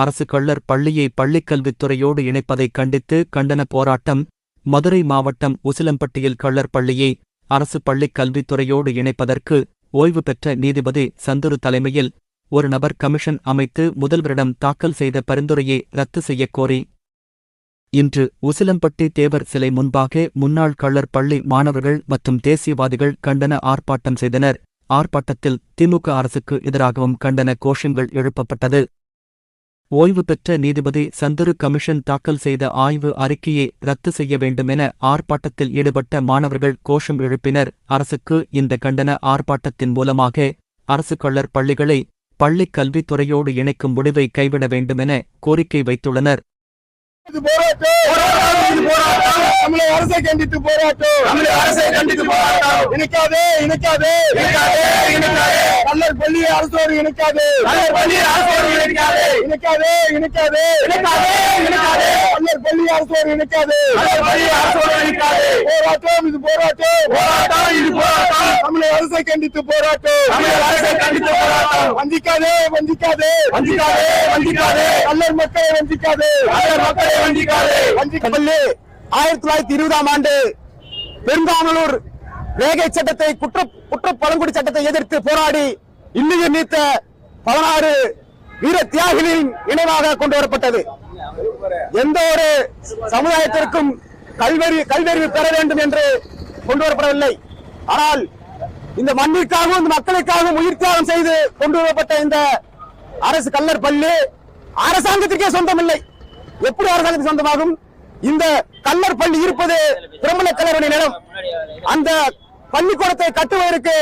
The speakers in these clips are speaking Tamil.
அரசு கள்ளர் பள்ளியை பள்ளிக்கல்வித்துறையோடு இணைப்பதைக் கண்டித்து கண்டன போராட்டம் மதுரை மாவட்டம் உசிலம்பட்டியில் கள்ளர் பள்ளியை அரசு பள்ளிக் கல்வித்துறையோடு இணைப்பதற்கு ஓய்வு பெற்ற நீதிபதி சந்துரு தலைமையில் ஒரு நபர் கமிஷன் அமைத்து முதல்வரிடம் தாக்கல் செய்த பரிந்துரையை ரத்து செய்யக் கோரி. இன்று உசிலம்பட்டி தேவர் சிலை முன்பாக முன்னாள் கள்ளர் பள்ளி மாணவர்கள் மற்றும் தேசியவாதிகள் கண்டன ஆர்ப்பாட்டம் செய்தனர். ஆர்ப்பாட்டத்தில் திமுக அரசுக்கு எதிராகவும் கண்டன கோஷங்கள் எழுப்பப்பட்டது. ஓய்வு பெற்ற நீதிபதி சந்துரு கமிஷன் தாக்கல் செய்த ஆய்வு அறிக்கையை ரத்து செய்ய வேண்டுமென ஆர்ப்பாட்டத்தில் ஈடுபட்ட மாணவர்கள் கோஷம் எழுப்பினர். அரசுக்கு இந்த கண்டன ஆர்ப்பாட்டத்தின் மூலமாக அரசு கள்ளர் பள்ளிகளை பள்ளிக் கல்வித்துறையோடு இணைக்கும் முடிவை கைவிட வேண்டுமென கோரிக்கை வைத்துள்ளனர். தமிழக அரசை கண்டித்து போராட்டம். தமிழக அரசை கண்டித்து போராட்டம். இணைக்காதே இணைக்காதே. இணைக்காதே இணைக்காதே. கல்லர் பள்ளி அரசோடு இணைக்காதே. கல்லர் பள்ளி அரசோடு இணைக்காதே இணைக்காதே. இணைக்காதே இணைக்காதே. இணைக்காதே கல்லர் பள்ளி அரசோடு இணைக்காதே. கல்லர் பள்ளி அரசோடு இணைக்காதே. போராட்டம் இது போராட்டம். போராட்டம் இது போராட்டம். தமிழக அரசை கண்டித்து போராட்டம். தமிழக அரசை கண்டித்து போராட்டம். வஞ்சிக்காதே வஞ்சிக்காதே. வஞ்சிக்காதே வஞ்சிக்காதே. கல்லர் மக்களை வஞ்சிக்காதே. கல்லர் மக்களை வஞ்சிக்காதே. வஞ்சிக்கப்பள்ளி ஆயிரத்தி தொள்ளாயிரத்தி இருபதாம் ஆண்டு பெருங்காமலூர் ரேகை சட்டத்தை குற்ற குற்ற பழங்குடி சட்டத்தை எதிர்த்து போராடி இன்னுயிர் நீத்த பதினாறு வீர தியாகிகளின் நினைவாக கொண்டு வரப்பட்டது. எந்த ஒரு சமுதாயத்திற்கும் கல்வெறி கல்வெறிவு பெற வேண்டும் என்று கொண்டு வரப்படவில்லை. ஆனால் இந்த மண்ணிற்காகவும் இந்த மக்களுக்காகவும் உயிர் தியாகம் செய்து கொண்டு வரப்பட்ட இந்த அரசு கல்லர் பள்ளி அரசாங்கத்திற்கே சொந்தமில்லை. எப்படி அரசாங்கத்துக்கு சொந்தமாகும்? இந்த கல்லர் பள்ளி இருப்பது பிரபல கல்லருடைய நிலம். அந்த பள்ளிக்கூடத்தை கட்டுவதற்கு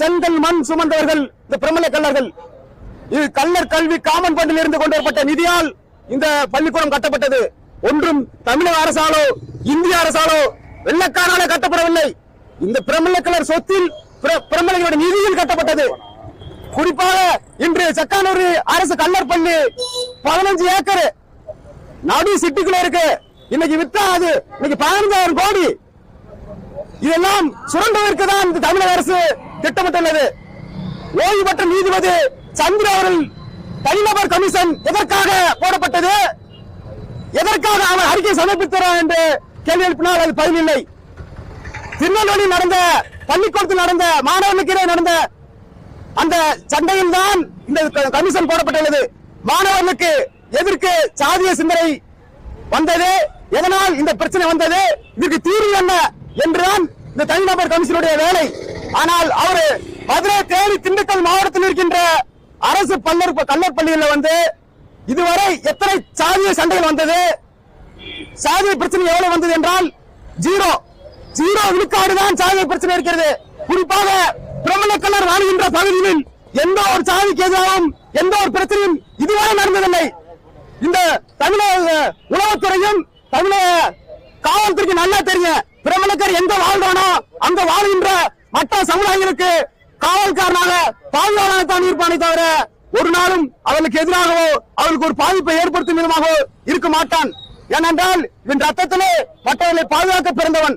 செங்கல் மண் சுமந்தவர்கள் இந்த பிரமல கல்லர்கள் இது கல்லர் கல்வி காமன் பண்டில் இருந்து கொண்டு வரப்பட்ட நிதியால் இந்த பள்ளிக்கூடம் கட்டப்பட்டது. ஒன்றும் தமிழக அரசாலோ இந்திய அரசாலோ வெள்ளக்காரால கட்டப்படவில்லை. இந்த பிரமல கலர் சொத்தில் பிர- நிதியில் கட்டப்பட்டது. குறிப்பாக இன்று சக்கானூர் அரசு கல்லர் பள்ளி பதினஞ்சு ஏக்கர் நடு சிட்டிக்குள்ள இருக்கு. இன்னைக்கு வித்தா அது இன்னைக்கு பதினஞ்சாயிரம் கோடி. இதெல்லாம் சுரண்டுவதற்கு தான் இந்த தமிழக அரசு திட்டமிட்டுள்ளது. ஓய்வு பெற்ற நீதிபதி சந்திர அவர்கள் தனிநபர் கமிஷன் எதற்காக போடப்பட்டது? எதற்காக அவர் அறிக்கை சமர்ப்பித்தார் என்று கேள்வி எழுப்பினால் அது பதிலில்லை. திருநெல்வேலி நடந்த பள்ளிக்கூடத்தில் நடந்த மாணவர்களுக்கு நடந்த அந்த சண்டையில் தான் இந்த கமிஷன் போடப்பட்டுள்ளது. மாணவர்களுக்கு எதிர்க்கு சாதிய சிந்தனை வந்தது. எதனால் இந்த பிரச்சனை வந்தது? இதற்கு தீர்வு என்ன என்றுதான் இந்த தனிநபர் கமிஷனுடைய வேலை. ஆனால் அவரு மதுரை தேனி திண்டுக்கல் மாவட்டத்தில் இருக்கின்ற அரசு பல்லர் கல்லர் பள்ளியில் வந்து இதுவரை எத்தனை சாதிய சண்டைகள் வந்தது? சாதிய பிரச்சனை எவ்வளவு வந்தது என்றால் ஜீரோ. ஜீரோ விழுக்காடு தான் சாதிய பிரச்சனை இருக்கிறது. குறிப்பாக பிரபல கல்லர் வாழ்கின்ற பகுதியில் எந்த ஒரு சாதிக்கு எதிராகவும் எந்த ஒரு பிரச்சனையும் இதுவரை நடந்ததில்லை. இந்த தமிழக உளவுத்துறையும் தமிழக காவல்துறைக்கு நல்லா தெரியும். பிரபலக்கர் எங்க வாழ்றானோ அங்க வாழ்கின்ற மற்ற சமுதாயங்களுக்கு காவல்காரனாக பாதுகாவலாக தான் இருப்பானே தவிர ஒரு நாளும் அவர்களுக்கு எதிராகவோ அவளுக்கு ஒரு பாதிப்பை ஏற்படுத்தும் விதமாகவோ இருக்க மாட்டான். ஏனென்றால் இவன் ரத்தத்திலே மற்றவர்களை பாதுகாக்க பிறந்தவன்.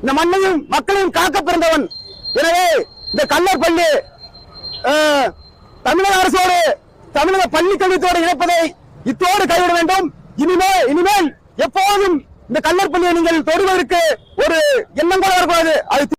இந்த மண்ணையும் மக்களையும் காக்க பிறந்தவன். எனவே இந்த கல்லர் பள்ளி தமிழக அரசோடு தமிழக பள்ளி கல்வித்தோடு இணைப்பதை இத்தோடு கைவிட வேண்டும். இனிமே இனிமேல் எப்போதும் இந்த கல்லர் பள்ளியை நீங்கள் தொடுவதற்கு ஒரு எண்ணம் கூட வரக்கூடாது. அது